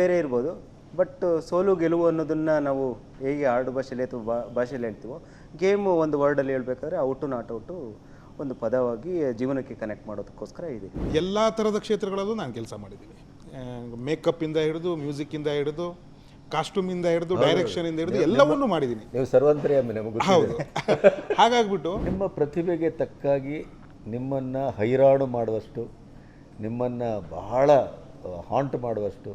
ಬೇರೆ ಇರ್ಬೋದು. ಬಟ್ ಸೋಲು ಗೆಲುವು ಅನ್ನೋದನ್ನು ನಾವು ಹೇಗೆ ಆಡು ಭಾಷೆಯಲ್ಲಿ ಅಥವಾ ಬಾ ಭಾಷೆಯಲ್ಲಿ ಹೇಳ್ತೀವೋ ಗೇಮು ಒಂದು ವರ್ಡಲ್ಲಿ ಹೇಳ್ಬೇಕಾದ್ರೆ ಔಟು ನಾಟ್ ಔಟು ಒಂದು ಪದವಾಗಿ ಜೀವನಕ್ಕೆ ಕನೆಕ್ಟ್ ಮಾಡೋದಕ್ಕೋಸ್ಕರ ಇದೆ. ಎಲ್ಲ ಥರದ ಕ್ಷೇತ್ರಗಳಲ್ಲೂ ನಾನು ಕೆಲಸ ಮಾಡಿದ್ದೀನಿ. ಮೇಕಪ್ಪಿಂದ ಹಿಡಿದು ಮ್ಯೂಸಿಕ್ಕಿಂದ ಹಿಡಿದು ಕಾಸ್ಟ್ಯೂಮಿಂದ ಹಿಡಿದು ಡೈರೆಕ್ಷನಿಂದ ಹಿಡಿದು ಎಲ್ಲವನ್ನೂ ಮಾಡಿದ್ದೀನಿ. ನೀವು ಸರ್ವಂತರಿಯ ನಮಗೆ ಹೌದು. ಹಾಗಾಗ್ಬಿಟ್ಟು ನಿಮ್ಮ ಪ್ರತಿಭೆಗೆ ತಕ್ಕಾಗಿ ನಿಮ್ಮನ್ನು ಹೈರಾಣು ಮಾಡುವಷ್ಟು ನಿಮ್ಮನ್ನು ಬಹಳ ಹಾಂಟ್ ಮಾಡುವಷ್ಟು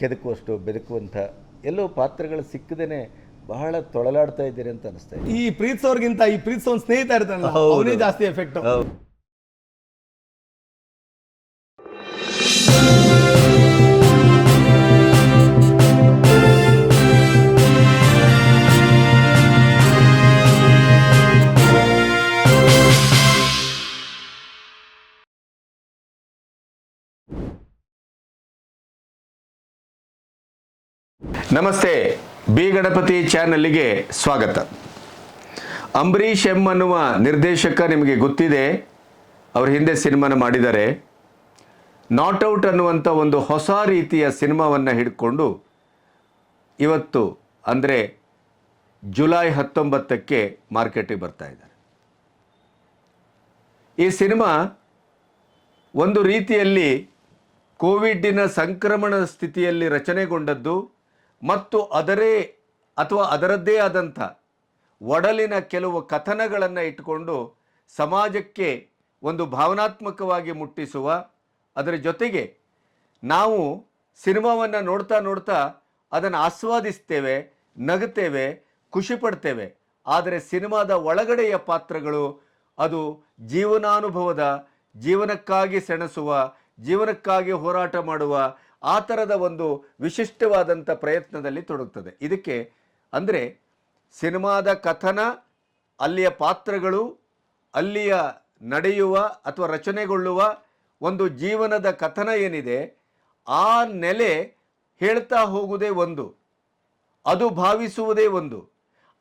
ಕೆದಕುವಷ್ಟು ಬೆದಕುವಂಥ ಎಲ್ಲೋ ಪಾತ್ರಗಳು ಸಿಕ್ಕದೇನೆ ಬಹಳ ತೊಳಲಾಡ್ತಾ ಇದ್ದೀರಿ ಅಂತ ಅನಿಸ್ತಾ ಇದೆ. ಈ ಪ್ರೀತ್ಸೋರ್ಗಿಂತ ಈ ಪ್ರೀತ್ಸೋನ್ ಸ್ನೇಹಿತ ಇರ್ತಾನೆ ಅವನೇ ಜಾಸ್ತಿ ಎಫೆಕ್ಟ್ ನಮಸ್ತೆ, ಬಿ ಗಣಪತಿ ಚಾನಲ್ಗೆ ಸ್ವಾಗತ. ಅಂಬರೀಷ್ ಎಂ ಅನ್ನುವ ನಿರ್ದೇಶಕ ನಿಮಗೆ ಗೊತ್ತಿದೆ, ಅವರ ಹಿಂದೆ ಸಿನಿಮಾನ ಮಾಡಿದ್ದಾರೆ. ನಾಟ್ ಔಟ್ ಅನ್ನುವಂಥ ಒಂದು ಹೊಸ ರೀತಿಯ ಸಿನಿಮಾವನ್ನು ಹಿಡ್ಕೊಂಡು ಇವತ್ತು ಅಂದರೆ ಜುಲೈ ಹತ್ತೊಂಬತ್ತಕ್ಕೆ ಮಾರ್ಕೆಟಿಗೆ ಬರ್ತಾ ಇದ್ದಾರೆ. ಈ ಸಿನಿಮಾ ಒಂದು ರೀತಿಯಲ್ಲಿ ಕೋವಿಡ್ಡಿನ ಸಂಕ್ರಮಣ ಸ್ಥಿತಿಯಲ್ಲಿ ರಚನೆಗೊಂಡದ್ದು ಮತ್ತು ಅದರೇ ಅಥವಾ ಅದರದ್ದೇ ಆದಂಥ ಒಡಲಿನ ಕೆಲವು ಕಥನಗಳನ್ನು ಇಟ್ಟುಕೊಂಡು ಸಮಾಜಕ್ಕೆ ಒಂದು ಭಾವನಾತ್ಮಕವಾಗಿ ಮುಟ್ಟಿಸುವ, ಅದರ ಜೊತೆಗೆ ನಾವು ಸಿನಿಮಾವನ್ನು ನೋಡ್ತಾ ನೋಡ್ತಾ ಅದನ್ನು ಆಸ್ವಾದಿಸ್ತೇವೆ, ನಗುತ್ತೇವೆ, ಖುಷಿ ಪಡ್ತೇವೆ. ಆದರೆ ಸಿನಿಮಾದ ಒಳಗಡೆಯ ಪಾತ್ರಗಳು ಅದು ಜೀವನಾನುಭವದ, ಜೀವನಕ್ಕಾಗಿ ಸೆಣಸುವ, ಜೀವನಕ್ಕಾಗಿ ಹೋರಾಟ ಮಾಡುವ ಆ ಥರದ ಒಂದು ವಿಶಿಷ್ಟವಾದಂಥ ಪ್ರಯತ್ನದಲ್ಲಿ ತೊಡಗುತ್ತದೆ ಇದಕ್ಕೆ ಅಂದರೆ ಸಿನಿಮಾದ ಕಥನ, ಅಲ್ಲಿಯ ಪಾತ್ರಗಳು, ಅಲ್ಲಿಯ ನಡೆಯುವ ಅಥವಾ ರಚನೆಗೊಳ್ಳುವ ಒಂದು ಜೀವನದ ಕಥನ ಏನಿದೆ, ಆ ನೆಲೆ ಹೇಳ್ತಾ ಹೋಗುವುದೇ ಒಂದು, ಅದು ಭಾವಿಸುವುದೇ ಒಂದು.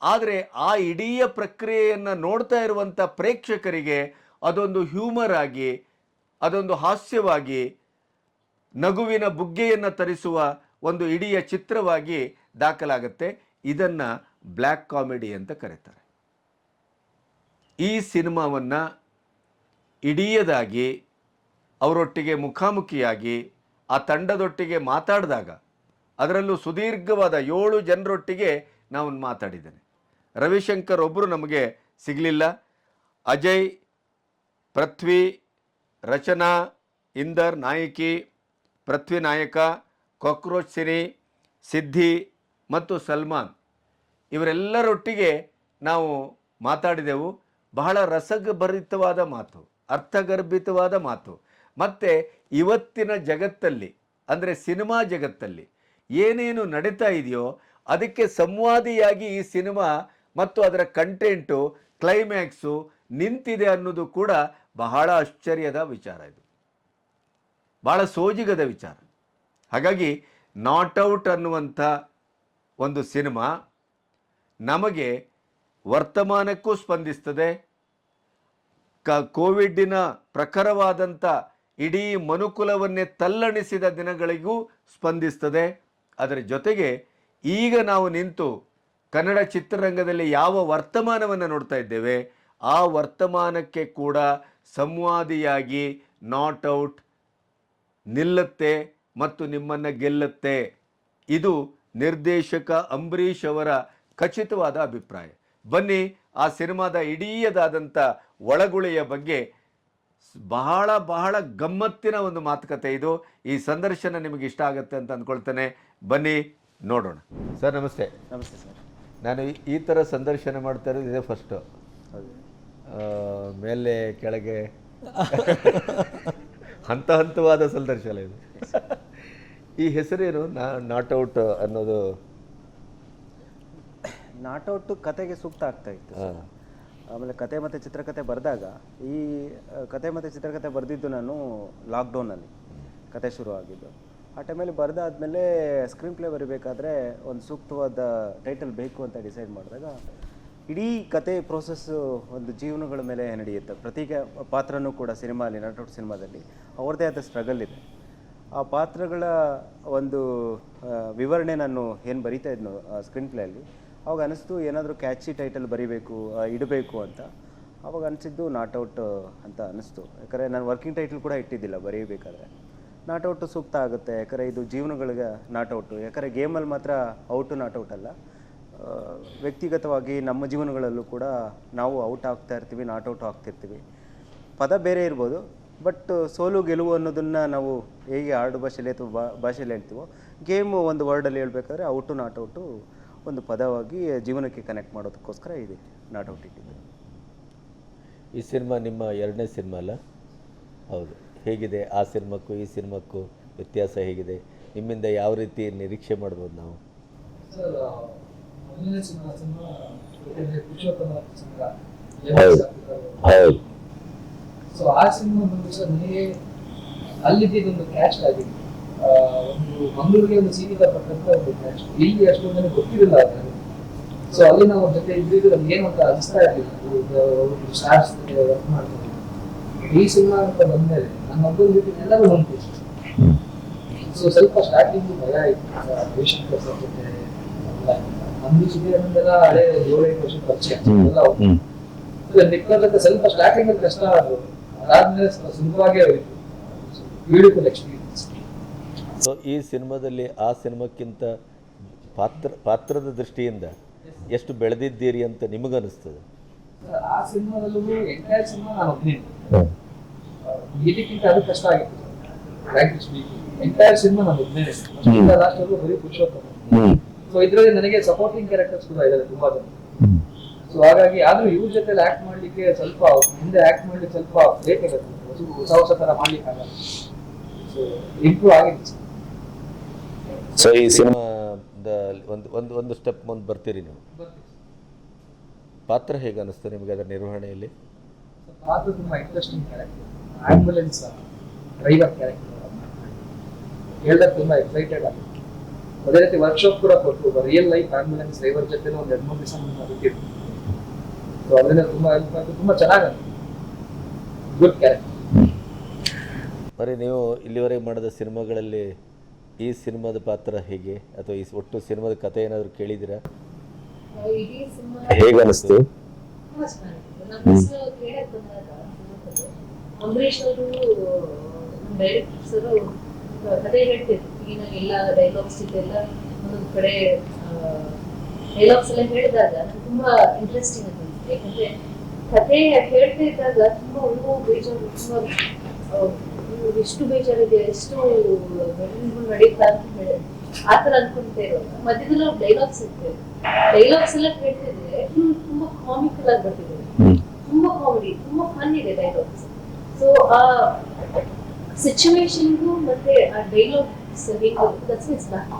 ಆದರೆ ಆ ಇಡೀ ಪ್ರಕ್ರಿಯೆಯನ್ನು ನೋಡ್ತಾ ಇರುವಂಥ ಪ್ರೇಕ್ಷಕರಿಗೆ ಅದೊಂದು ಹ್ಯೂಮರ್ ಆಗಿ, ಅದೊಂದು ಹಾಸ್ಯವಾಗಿ ನಗುವಿನ ಬುಗ್ಗೆಯನ್ನು ತರಿಸುವ ಒಂದು ಇಡೀ ಚಿತ್ರವಾಗಿ ದಾಖಲಾಗುತ್ತೆ. ಇದನ್ನು ಬ್ಲ್ಯಾಕ್ ಕಾಮಿಡಿ ಅಂತ ಕರೀತಾರೆ. ಈ ಸಿನಿಮಾವನ್ನು ಇಡೀಯದಾಗಿ, ಅವರೊಟ್ಟಿಗೆ ಮುಖಾಮುಖಿಯಾಗಿ, ಆ ತಂಡದೊಟ್ಟಿಗೆ ಮಾತಾಡಿದಾಗ, ಅದರಲ್ಲೂ ಸುದೀರ್ಘವಾದ ಏಳು ಜನರೊಟ್ಟಿಗೆ ನಾವು ಮಾತಾಡಿದ್ದೇನೆ. ರವಿಶಂಕರ್ ಒಬ್ಬರು ನಮಗೆ ಸಿಗಲಿಲ್ಲ. ಅಜಯ್, ಪೃಥ್ವಿ, ರಚನಾ, ಇಂದರ್, ನಾಯಕಿ ಪೃಥ್ವಿ ನಾಯಕ, ಕಾಕ್ರೋಚ್ ಸಿರಿ, ಸಿದ್ಧಿ ಮತ್ತು ಸಲ್ಮಾನ್. ಇವರೆಲ್ಲರೊಟ್ಟಿಗೆ ನಾವು ಮಾತಾಡಿದೆವು. ಬಹಳ ರಸಗಭರಿತವಾದ ಮಾತು, ಅರ್ಥಗರ್ಭಿತವಾದ ಮಾತು. ಮತ್ತು ಇವತ್ತಿನ ಜಗತ್ತಲ್ಲಿ, ಅಂದರೆ ಸಿನಿಮಾ ಜಗತ್ತಲ್ಲಿ ಏನೇನು ನಡೀತಾ ಇದೆಯೋ, ಅದಕ್ಕೆ ಸಂವಾದಿಯಾಗಿ ಈ ಸಿನಿಮಾ ಮತ್ತು ಅದರ ಕಂಟೆಂಟು ಕ್ಲೈಮ್ಯಾಕ್ಸು ನಿಂತಿದೆ ಅನ್ನೋದು ಕೂಡ ಬಹಳ ಆಶ್ಚರ್ಯದ ವಿಚಾರ ಇದು. ಭಾಳ ಸೋಜಿಗದ ವಿಚಾರ. ಹಾಗಾಗಿ ನಾಟ್ ಔಟ್ ಅನ್ನುವಂಥ ಒಂದು ಸಿನಿಮಾ ನಮಗೆ ವರ್ತಮಾನಕ್ಕೂ ಸ್ಪಂದಿಸ್ತದೆ. ಕ ಕೋವಿಡ್ಡಿನ ಪ್ರಖರವಾದಂಥ ಇಡೀ ಮನುಕುಲವನ್ನೇ ತಲ್ಲಣಿಸಿದ ದಿನಗಳಿಗೂ ಸ್ಪಂದಿಸ್ತದೆ. ಅದರ ಜೊತೆಗೆ ಈಗ ನಾವು ನಿಂತು ಕನ್ನಡ ಚಿತ್ರರಂಗದಲ್ಲಿ ಯಾವ ವರ್ತಮಾನವನ್ನು ನೋಡ್ತಾ ಇದ್ದೇವೆ, ಆ ವರ್ತಮಾನಕ್ಕೆ ಕೂಡ ಸಂವಾದಿಯಾಗಿ ನಾಟ್ ಔಟ್ ನಿಲ್ಲುತ್ತೆ ಮತ್ತು ನಿಮ್ಮನ್ನು ಗೆಲ್ಲತ್ತೆ. ಇದು ನಿರ್ದೇಶಕ ಅಂಬರೀಷ್ ಅವರ ಖಚಿತವಾದ ಅಭಿಪ್ರಾಯ. ಬನ್ನಿ ಆ ಸಿನಿಮಾದ ಇಡೀಯದಾದಂಥ ಒಳಗುಳಿಯ ಬಗ್ಗೆ ಬಹಳ ಬಹಳ ಗಮ್ಮತ್ತಿನ ಒಂದು ಮಾತುಕತೆ ಇದು. ಈ ಸಂದರ್ಶನ ನಿಮಗೆ ಇಷ್ಟ ಆಗುತ್ತೆ ಅಂತ ಅಂದ್ಕೊಳ್ತೇನೆ. ಬನ್ನಿ ನೋಡೋಣ. ಸರ್ ನಮಸ್ತೆ. ನಮಸ್ತೆ ಸರ್. ನಾನು ಈ- ಈ ಥರ ಸಂದರ್ಶನ ಮಾಡ್ತಾ ಇರೋದು ಇದೇ ಫಸ್ಟು ಮೇಲೆ ಕೆಳಗೆ. ಹಂತ ಹಂತವಾದ ಸಂದರ್ಶನ ಇದು. ಈ ಹೆಸರೇನು? ನಾ ನಾಟ್ ಔಟ್ ಅನ್ನೋದು. ನಾಟೌಟು ಕತೆಗೆ ಸೂಕ್ತ ಆಗ್ತಾ ಇತ್ತು. ಆಮೇಲೆ ಕತೆ ಮತ್ತು ಚಿತ್ರಕಥೆ ಬರೆದಾಗ ಈ ಕತೆ ಮತ್ತು ಚಿತ್ರಕಥೆ ಬರೆದಿದ್ದು ನಾನು ಲಾಕ್ಡೌನಲ್ಲಿ ಕತೆ ಶುರು ಆಗಿದ್ದು ಆ ಟೈಮಲ್ಲಿ ಬರೆದಾದ್ಮೇಲೆ ಸ್ಕ್ರೀನ್ ಪ್ಲೇ ಬರೀಬೇಕಾದ್ರೆ ಒಂದು ಸೂಕ್ತವಾದ ಟೈಟಲ್ ಬೇಕು ಅಂತ ಡಿಸೈಡ್ ಮಾಡಿದಾಗ ಇಡೀ ಕತೆ ಪ್ರೋಸೆಸ್ಸು ಒಂದು ಜೀವನಗಳ ಮೇಲೆ ನಡೆಯುತ್ತೆ. ಪ್ರತಿ ಪಾತ್ರನೂ ಕೂಡ ಸಿನಿಮಾಲಿ ಔಟ್ ಸಿನಿಮಾದಲ್ಲಿ. ಅವ್ರದ್ದೇ ಆದ ಸ್ಟ್ರಗಲ್ ಇದೆ. ಆ ಪಾತ್ರಗಳ ಒಂದು ವಿವರಣೆ ನಾನು ಏನು ಬರಿತಾ ಇದ್ನೋ ಸ್ಕ್ರೀನ್ ಪ್ಲೇಯಲ್ಲಿ ಅವಾಗ ಅನಿಸ್ತು ಏನಾದರೂ ಕ್ಯಾಚಿ ಟೈಟಲ್ ಬರಿಬೇಕು ಇಡಬೇಕು ಅಂತ. ಅವಾಗ ಅನಿಸಿದ್ದು ನಾಟ್ ಔಟ್ ಅಂತ ಅನಿಸ್ತು. ಯಾಕಂದರೆ ನಾನು ವರ್ಕಿಂಗ್ ಟೈಟಲ್ ಕೂಡ ಇಟ್ಟಿದ್ದಿಲ್ಲ ಬರೀಬೇಕಾದ್ರೆ. ನಾಟ್ ಔಟ್ ಸೂಕ್ತ ಆಗುತ್ತೆ. ಯಾಕಂದರೆ ಇದು ಜೀವನಗಳಿಗೆ ನಾಟ್ ಔಟು ಯಾಕಂದರೆ ಗೇಮಲ್ಲಿ ಮಾತ್ರ ಔಟು ನಾಟ್ ಔಟ್ ಅಲ್ಲ. ವ್ಯಕ್ತಿಗತವಾಗಿ ನಮ್ಮ ಜೀವನಗಳಲ್ಲೂ ಕೂಡ ನಾವು ಔಟ್ ಆಗ್ತಾ ಇರ್ತೀವಿ ನಾಟ್ ಔಟ್ ಆಗ್ತಿರ್ತೀವಿ. ಪದ ಬೇರೆ ಇರ್ಬೋದು. ಬಟ್ ಸೋಲು ಗೆಲುವು ಅನ್ನೋದನ್ನು ನಾವು ಹೇಗೆ ಆಡು ಭಾಷೆಯಲ್ಲಿ ಅಥವಾ ಬಾ ಭಾಷೆಯಲ್ಲಿ ಹೇಳ್ತೀವೋ ಗೇಮು ಒಂದು ವರ್ಡಲ್ಲಿ ಹೇಳ್ಬೇಕಾದ್ರೆ ಔಟು ನಾಟ್ ಔಟು ಒಂದು ಪದವಾಗಿ ಜೀವನಕ್ಕೆ ಕನೆಕ್ಟ್ ಮಾಡೋದಕ್ಕೋಸ್ಕರ ಇದೆ ನಾಟ್ ಔಟ್ ಇಟ್ಟಿದ್ದು. ಈ ಸಿನಿಮಾ ನಿಮ್ಮ ಎರಡನೇ ಸಿನಿಮಾ ಅಲ್ಲ? ಹೌದು. ಹೇಗಿದೆ? ಆ ಸಿನಿಮಾಕ್ಕೂ ಈ ಸಿನಿಮಾಕ್ಕೂ ವ್ಯತ್ಯಾಸ ಹೇಗಿದೆ? ನಿಮ್ಮಿಂದ ಯಾವ ರೀತಿ ನಿರೀಕ್ಷೆ ಮಾಡ್ಬೋದು ನಾವು? ಸರ್ ಮೊದಲನೇ ಸಿನಿಮಾ ಸಿನಿಮಾ ಪುರುಷೋತ್ತಮ ಹೌದು. ಸೊ ಆ ಸಿನಿಮಾ ಬಂದು ಸರ್ ನನಗೆ ಅಲ್ಲಿದ್ದೊಂದು ಕ್ಯಾಚ್ ಆಗಿದೆ ಒಂದು ಮಂಗಳೂರಿಗೆ ಒಂದು ಸೀಮಿತ ಪಟ್ಟಂತ ಒಂದು ಕ್ಯಾಚ್ ಇಲ್ಲಿ ಅಷ್ಟೊಂದು ನನಗೆ ಗೊತ್ತಿರಲಿಲ್ಲ ಅದನ್ನು ಸೊ ಅಲ್ಲಿ ನಾವು ಜೊತೆ ಇದ್ದಿದ್ದು ನಮ್ಗೆ ಏನು ಅಂತ ಅನಿಸ್ತಾ ಇರಲಿಲ್ಲ. ಸ್ಟಾರ್ಸ್ ವರ್ಕ್ ಮಾಡ್ತಾರೆ ಈ ಸಿನಿಮಾ ಅಂತ ಬಂದ್ಮೇಲೆ ನನ್ನ ಒಬ್ಬನ ಜೊತೆ ಎಲ್ಲರೂ ಉಂಟು ಸೊ ಸ್ವಲ್ಪ ಸ್ಟಾರ್ಟಿಂಗ್ ಭಯ ಇತ್ತು ಪೇಷಂಟ್ ಜೊತೆ. ನಮ್ದು ಸುದ್ದಿಯನ್ನೆಲ್ಲ ಹಳೆ ಏಳೆಂಟು ವರ್ಷ ಪರಿಚಯ. ಎಲ್ಲ ಲೆಕ್ಕ ಸ್ವಲ್ಪ ಸ್ಟಾರ್ಟಿಂಗ್ ಅಲ್ಲಿ ಕಷ್ಟ ಆದ್ರು ಅದಾದ್ಮೇಲೆ ಸುಲಭವಾಗಿ ಬ್ಯೂಟಿಫುಲ್ ಎಕ್ಸ್ಪೀರಿಯನ್ಸ್ ಸೊ ಈ ಸಿನಿಮಾದಲ್ಲಿ ಆ ಸಿನಿಮಾಕ್ಕಿಂತ ಪಾತ್ರ ಪಾತ್ರದ ದೃಷ್ಟಿಯಿಂದ ಎಷ್ಟು ಬೆಳೆದಿದ್ದೀರಿ ಅಂತ ನಿಮಗನಿಸ್ತದೆ ಆ ಸಿನಿಮಾದಲ್ಲೂ ಎಂಟೈರ್ ಸಿನಿಮಾ ನಾನು ಒಬ್ಬನೇ ಇದಕ್ಕಿಂತ ಅದು ಕಷ್ಟ ಆಗಿತ್ತು. ಎಂಟೈರ್ ಸಿನಿಮಾ ನಾನು ಒಬ್ಬನೇ ಲಾಸ್ಟ್ ಬರೀ ಪುರುಷೋತ್ತಮ. ಸೊ ಇದರಲ್ಲಿ ನನಗೆ ಸಪೋರ್ಟಿಂಗ್ ಕ್ಯಾರೆಕ್ಟರ್ಸ್ ಕೂಡ ಇದ್ದಾರೆ ತುಂಬಾ ಜನ ಸೊ ಹಾಗಾಗಿ ಆದ್ರೂ ಇವ್ರ ಜೊತೆ ಆಕ್ಟ್ ಮಾಡ್ಲಿಕ್ಕೆ ಸ್ವಲ್ಪ ಹಿಂದೆ ಆಕ್ಟ್ ಮಾಡ್ಲಿಕ್ಕೆ ಸ್ವಲ್ಪ ಬೇಕಾಗುತ್ತೆ. ಹೊಸ ಹೊಸ ತರ ಮಾಡ್ಲಿಕ್ಕೆ ಆಗಲ್ಲ. ಸೊ ಇಂಪ್ರೂವ್ ಆಗಿದೆ. ಸೊ ಈ ಸಿನಿಮಾ ಒಂದು ಒಂದು ಒಂದು ಸ್ಟೆಪ್ ಮುಂದೆ ಬರ್ತೀರಿ ನೀವು? ಪಾತ್ರ ಹೇಗೆ ಅನಿಸ್ತು ನಿಮಗೆ ಅದರ ನಿರ್ವಹಣೆಯಲ್ಲಿ? ಪಾತ್ರ ತುಂಬಾ interesting character ambulance driver character ಹೇಳ್ದಕ್ಕೆ ತುಂಬಾ ಎಕ್ಸೈಟೆಡ್ ಆಗಿದೆ ಅದೇ ರೀತಿ ವರ್ಕ್ಶಾಪ್ ಕೂಡ ಕೊಟ್ಟು ರಿಯಲ್ ಲೈಫ್ ಆಂಬುಲೆನ್ಸ್ ಡ್ರೈವರ್ ಜೊತೆ ಒಂದು ಎರಡು ಮೂರು ದಿವಸ ಸೊ ಅದರಿಂದ ತುಂಬಾ ಹೆಲ್ಪ್ ಆಯ್ತು ತುಂಬಾ ಚೆನ್ನಾಗಿ ಗುಡ್ ಕ್ಯಾರೆಕ್ಟರ್ ಬರೀ ನೀವು ಇಲ್ಲಿವರೆಗೆ ಮಾಡಿದ ಸಿನಿಮಾಗಳಲ್ಲಿ ಈ ಸಿನಿಮಾದ ಪಾತ್ರ ಹೇಗೆ? ಅಥವಾ ಈ ಒಟ್ಟು ಸಿನಿಮಾದ ಕಥೆ ಏನಾದರೂ ಕೇಳಿದಿರಾ ಇಡೀ ಸಿನಿಮಾ ಹೇಗೆ ಅನಿಸ್ತು? ತುಂಬಾ ಚೆನ್ನಾಗಿತ್ತು. ನಾನು ಫಸ್ಟ್ ಕೇಳಕ್ ಬಂದಾಗ ಸಿನಿಮಾದಲ್ಲಿ ಅಂಬರೀಷ್ ಅವರು ನಮ್ಮ ಡೈರೆಕ್ಟರ್ಸ್ ಕತೆ ಹೇಳ್ತಿದ್ರು. ಈಗಿನ ಎಲ್ಲ ಡೈಲಾಗ್ಸ್ ಇದೆಲ್ಲ ಒಂದೊಂದು ಕಡೆ ಡೈಲಾಗ್ಸ್ ಎಲ್ಲ ಹೇಳಿದಾಗ ನಂಗೆ ತುಂಬಾ ಇಂಟ್ರೆಸ್ಟಿಂಗ್ ಅನಿಸ್ತು ಯಾಕಂದ್ರೆ ಕತೆ ಹೇಳ್ತಾ ಇದ್ದಾಗ ತುಂಬಾ ಉಳುವು ಬೇಜಾರು ತುಂಬಾ ಎಷ್ಟು ಬೇಜಾರಿದೆ ಎಷ್ಟು ನಡೀತಾ ಅಂತ ಹೇಳಿ ಆತರ ಅನ್ಕೊಂತ ಇರೋದು. ಮಧ್ಯದಲ್ಲಿ ಡೈಲಾಗ್ಸ್ ಇರ್ತದೆ ಡೈಲಾಗ್ಸ್ ಎಲ್ಲ ಕೇಳ್ತಿದ್ರೆ ತುಂಬಾ ಕಾಮಿಕಲ್ ಆಗಿ ಬರ್ತಿದೆ. ತುಂಬಾ ಕಾಮಿಡಿ ತುಂಬಾ ಫನ್ ಇದೆ ಡೈಲಾಗ್ಸ್ ಸೊ ಆ ಸಿಚುವೇಶನ್ಗೂ ಮತ್ತೆ ಆ ಡೈಲಾಗ್ಸ್ ಹೇಗೆ ದಟ್ಸ್ ಇಟ್ಸ್ ಬ್ಯಾಕ್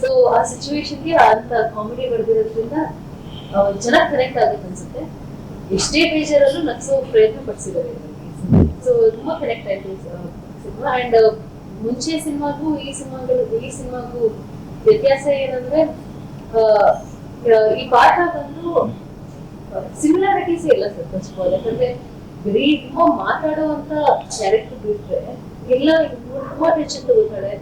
ಸೊ ಆ ಸಿಚುವೇಶನ್ಗೆ ಅಂತ ಕಾಮಿಡಿ ಬರ್ದಿರೋದ್ರಿಂದ ಚೆನ್ನಾಗಿ ಕನೆಕ್ಟ್ ಆಗುತ್ತೆ ಅನ್ಸುತ್ತೆ. ಎಷ್ಟೇ ಬೇಜಾರಲ್ಲೂ ನಗ್ಸೋ ಪ್ರಯತ್ನ ಪಡಿಸಿದ್ದಾರೆ ಸೊ ತುಂಬಾ ಕನೆಕ್ಟ್ ಆಯ್ತು ಸಿನಿಮಾ. ಅಂಡ್ ಮುಂಚೆ ಸಿನಿಮಾಗೂ ಈ ಸಿನಿಮಾಗಳು, ಈ ಸಿನಿಮಾಗೂ ವ್ಯತ್ಯಾಸ ಏನಂದ್ರೆ ಈ ಪಾಠ ಬಂದು ಸಿಮಿಲಾರಿಟೀಸ್ ಇಲ್ಲ ಸರ್ ಫಸ್ಟ್ ಆಲ್ ಯಾಕಂದ್ರೆ ಬರೀ ತುಂಬಾ ಮಾತಾಡುವಂತ ಕ್ಯಾರೆಕ್ಟರ್ ಬಿಟ್ರೆ ಎಲ್ಲ ತುಂಬಾ ಟೆನ್ಷನ್ ತಗೋತಾಳೆ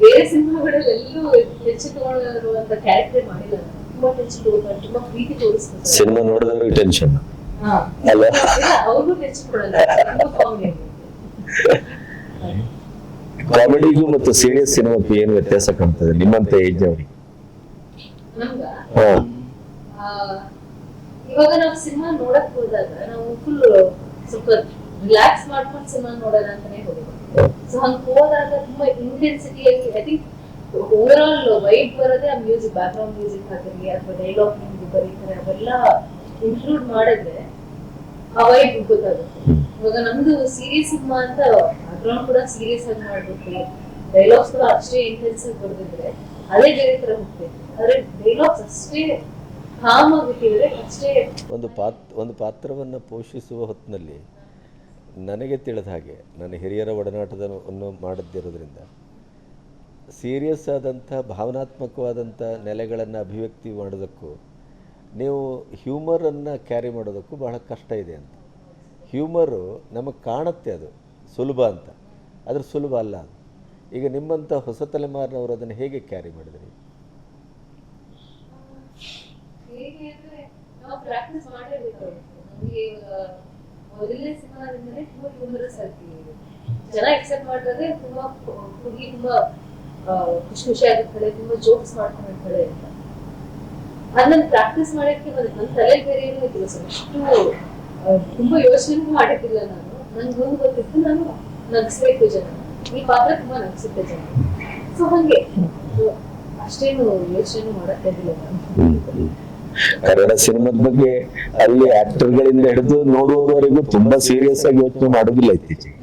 ಬೇರೆ ಸಿನಿಮಾಗಳಲ್ಲಿ ಎಲ್ಲೂ ಟೆನ್ಷನ್ ತಗೊಳ್ಳುವಂತ ಕ್ಯಾರೆಕ್ಟರ್ ಮಾಡಿಲ್ಲ. ಸಿನಿಮಾ ನೋಡಿದವ್ರಿಗೆ ಟೆನ್ಷನ್ ಅಲ್ಲ? ಕಾಮಿಡಿಗೂ ಮತ್ತು ಸೀರಿಯಸ್ ಸಿನಿಮಾಕ್ಕೂ ಏನು ವ್ಯತ್ಯಾಸ ಕಾಣ್ತದೆ ನಿಮ್ಮಂತ ಏಜ್ ಅವ್ರಿಗೆ? ಇವಾಗ ನಾವು ಸಿನಿಮಾ ನೋಡಕ್ ಹೋದಾಗ ನಾವು ಫುಲ್ ಸ್ವಲ್ಪ ರಿಲ್ಯಾಕ್ಸ್ ಮಾಡ್ಕೊಂಡು ಸಿನಿಮಾ ನೋಡೋಣ ಅಂತಾನೆ ಹೋಗೋದು. ಸೊ ಹಂಗ ಹೋದಾಗ ತುಂಬಾ ಇಂಟೆನ್ಸಿಟಿ ಆಗಿ I think overall vibe ಬರೋದೇ ಆ ಮ್ಯೂಸಿಕ್ ಬ್ಯಾಕ್ ಮ್ಯೂಸಿಕ್ ಹಾಕಿರ್ಲಿ ಅಥವಾ ಡೈಲಾಗ್ ನಿಮ್ಗೆ ಬರೀತಾರೆ, ಅವೆಲ್ಲ ಇನ್ಕ್ಲೂಡ್ ಮಾಡಿದ್ರೆ ಆ ವೈಬ್ ಗೊತ್ತಾಗುತ್ತೆ. ಇವಾಗ ನಮ್ದು ಸೀರಿಯಸ್ ಸಿನಿಮಾ ಅಂತ ಬ್ಯಾಕ್ಗ್ರೌಂಡ್ ಕೂಡ ಸೀರಿಯಸ್ ಆಗಿ ಮಾಡ್ಬಿಟ್ಟು ಡೈಲಾಗ್ಸ್ ಕೂಡ ಅಷ್ಟೇ ಇಂಟೆನ್ಸ್ ಆಗಿ ಬರೆದಿದ್ರೆ ಅದೇ ಬೇರೆ ತರ ಹೋಗ್ತೈತೆ. ಆದ್ರೆ ಡೈಲಾಗ್ಸ್ ಅಷ್ಟೇ ಒಂದು ಪಾತ್, ಒಂದು ಪಾತ್ರವನ್ನು ಪೋಷಿಸುವ ಹೊತ್ತಿನಲ್ಲಿ ನನಗೆ ತಿಳಿದ ಹಾಗೆ, ನನ್ನ ಹಿರಿಯರ ಒಡನಾಟದ ಮಾಡಿದ್ದಿರೋದ್ರಿಂದ ಸೀರಿಯಸ್ ಆದಂಥ, ಭಾವನಾತ್ಮಕವಾದಂಥ ನೆಲೆಗಳನ್ನು ಅಭಿವ್ಯಕ್ತಿ ಮಾಡೋದಕ್ಕೂ, ನೀವು ಹ್ಯೂಮರನ್ನು ಕ್ಯಾರಿ ಮಾಡೋದಕ್ಕೂ ಬಹಳ ಕಷ್ಟ ಇದೆ ಅಂತ. ಹ್ಯೂಮರು ನಮಗೆ ಕಾಣುತ್ತೆ ಅದು, ಸುಲಭ ಅಂತ. ಅದ್ರ ಸುಲಭ ಅಲ್ಲ ಅದು. ಈಗ ನಿಮ್ಮಂಥ ಹೊಸ ತಲೆಮಾರಿನವರು ಅದನ್ನು ಹೇಗೆ ಕ್ಯಾರಿ ಮಾಡಿದ್ರಿ? ಹೇಗೆ ಖುಷಿ ಖುಷಿ ಆಗಿರ್ತಾಳೆ ತುಂಬಾ ಜೋಕ್ಸ್ ಮಾಡ್ಕೊಂಡಿರ್ತಾಳೆ ಅಂತ. ಅದನ್ನ ಪ್ರಾಕ್ಟೀಸ್ ಮಾಡಕ್ಕೆ ನನ್ನ ನನ್ ತಲೆ ಬೇರೆ ಏನೂ ಇದ್ದಿಲ್ಲ ಸರ್. ಅಷ್ಟು ತುಂಬಾ ಯೋಚನೆ ಮಾಡಿದ್ದಿಲ್ಲ ನಾನು. ನನ್ಗೆ ಒಂದು ಗೊತ್ತಿತ್ತು, ನಾನು ನಗಿಸ್ಬೇಕು ಜನ. ಈ ಪಾತ್ರ ತುಂಬಾ ನಗಿಸುತ್ತೆ ಜನ. ಸೊ ಹಂಗೆ. ಅಷ್ಟೇನು ಯೋಚನೆ ಮಾಡಕ್ಕೆ ನಾನು. ಕನ್ನಡ ಸಿನಿಮಾದ ಬಗ್ಗೆ ಅಲ್ಲಿ ಆಕ್ಟರ್ಗಳಿಂದ ಹಿಡಿದು ನೋಡುವವರೆಗೂ ತುಂಬಾ ಸೀರಿಯಸ್ ಆಗಿ ಯೋಚನೆ ಮಾಡೋದಿಲ್ಲ ಇತ್ತೀಚೆಗೆ.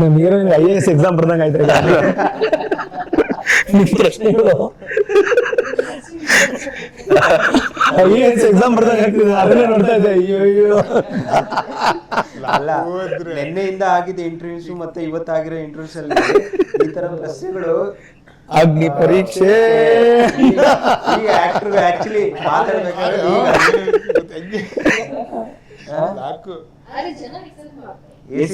ನಮ್ heroine I A S exam ಬರ್ದಂಗ ಆಯ್ತು ನಿಮ್ ಪ್ರಶ್ನೆಗಳು ಐ ಎ ಎಸ್ ಎಕ್ಸಾಮ್ ಬರ್ದಂಗ ಆಗ್ತಿದೆ ಅದನ್ನೇ ನೋಡ್ತಾ ಇದ್ದೆ. ಅಯ್ಯೋ ಅಯ್ಯೋ. ಅಲ್ಲ. ನಿನ್ನೆಯಿಂದ ಆಗಿದೆ ಇಂಟರ್ವ್ಯೂಸ್ ಮತ್ತೆ ಇವತ್ತಾಗಿರೋ ಇಂಟರ್ವ್ಯೂಸ್ ಅಲ್ಲಿ ಈ ತರ ಪ್ರಶ್ನೆಗಳು ಅಗ್ನಿ ಪರೀಕ್ಷೆ. ಈ ಆಕ್ಟರ್ ಆಕ್ಚುಲಿ ಮಾತಾಡ್ಬೇಕಾದ್ರೆ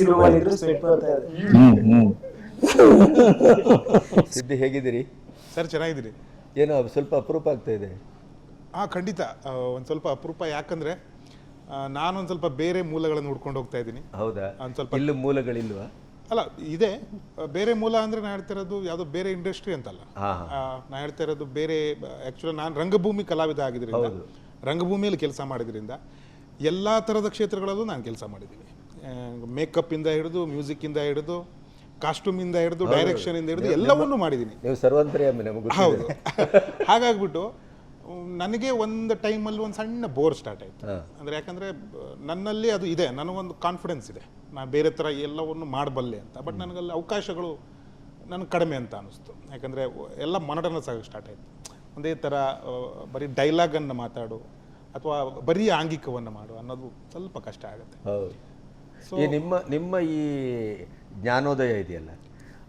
ರೂಮ್ ಅಲ್ಲಿ ಇದ್ರು ಸ್ವೆಟ್ ಬರ್ತಾ ಇದೆ. ಹ್ಮ್ ಹ್ಮ್. ಸಿದ್ಧಿ ಹೇಗಿದ್ದೀರಿ? ಸರ್ ಚೆನ್ನಾಗಿದ್ದೀರಿ. ಏನೋ ಸ್ವಲ್ಪ ಅಪರೂಪ ಆಗ್ತಾ ಇದೆ. ಹಾಂ ಖಂಡಿತ. ಒಂದು ಸ್ವಲ್ಪ ಅಪರೂಪ. ಯಾಕಂದ್ರೆ ನಾನೊಂದು ಸ್ವಲ್ಪ ಬೇರೆ ಮೂಲಗಳನ್ನು ಹುಡ್ಕೊಂಡು ಹೋಗ್ತಾ ಇದ್ದೀನಿ. ಹೌದಾ? ಒಂದ್ ಸ್ವಲ್ಪ- ಇಲ್ಲಿ ಮೂಲಗಳಿಲ್ವಾ? ಅಲ್ಲ ಇದೆ. ಬೇರೆ ಮೂಲ ಅಂದರೆ ನಾನು ಹೇಳ್ತಾ ಇರೋದು ಯಾವುದೋ ಬೇರೆ ಇಂಡಸ್ಟ್ರಿ ಅಂತಲ್ಲ. ಅಲ್ಲ ನಾನು ಹೇಳ್ತಾ ಇರೋದು ಬೇರೆ ಆ್ಯಕ್ಚುಲಿ ನಾನು ರಂಗಭೂಮಿ ಕಲಾವಿದ ಆಗಿದ್ರಿಂದ ರಂಗಭೂಮಿಯಲ್ಲಿ ಕೆಲಸ ಮಾಡಿದ್ರಿಂದ ಎಲ್ಲ ಥರದ ಕ್ಷೇತ್ರಗಳಲ್ಲೂ ನಾನು ಕೆಲಸ ಮಾಡಿದ್ದೀನಿ ಮೇಕಪ್ಪಿಂದ ಹಿಡಿದು ಮ್ಯೂಸಿಕ್ಕಿಂದ ಹಿಡಿದು ಕಾಸ್ಟ್ಯೂಮಿಂದ ಹಿಡಿದು ಡೈರೆಕ್ಷನಿಂದ ಹಿಡಿದು ಎಲ್ಲವನ್ನೂ ಮಾಡಿದ್ದೀನಿ ನೀವು ಸರ್ವಂತ್ರಿಯ ನಮಗೆ ಹೌದು. ಹಾಗಾಗ್ಬಿಟ್ಟು ನನಗೆ ಒಂದು ಟೈಮಲ್ಲಿ ಒಂದು ಸಣ್ಣ ಬೋರ್ ಸ್ಟಾರ್ಟ್ ಆಯಿತು. ಅಂದರೆ ಯಾಕಂದರೆ ನನ್ನಲ್ಲಿ ಅದು ಇದೆ. ನನಗೊಂದು ಕಾನ್ಫಿಡೆನ್ಸ್ ಇದೆ. ನಾನು ಬೇರೆ ಥರ ಎಲ್ಲವನ್ನು ಮಾಡಬಲ್ಲೆ ಅಂತ. ಬಟ್ ನನಗಲ್ಲಿ ಅವಕಾಶಗಳು ನನಗೆ ಕಡಿಮೆ ಅಂತ ಅನ್ನಿಸ್ತು ಯಾಕಂದರೆ ಎಲ್ಲ ಮೊನಟನಸ್ ಸಾಗಕ್ಕೆ ಸ್ಟಾರ್ಟ್ ಆಯಿತು. ಒಂದೇ ಥರ ಬರೀ ಡೈಲಾಗನ್ನು ಮಾತಾಡು ಅಥವಾ ಬರೀ ಆಂಗಿಕವನ್ನು ಮಾಡು ಅನ್ನೋದು ಸ್ವಲ್ಪ ಕಷ್ಟ ಆಗುತ್ತೆ. ಹೌದು. ಈ ನಿಮ್ಮ ನಿಮ್ಮ ಈ ಜ್ಞಾನೋದಯ ಇದೆಯಲ್ಲ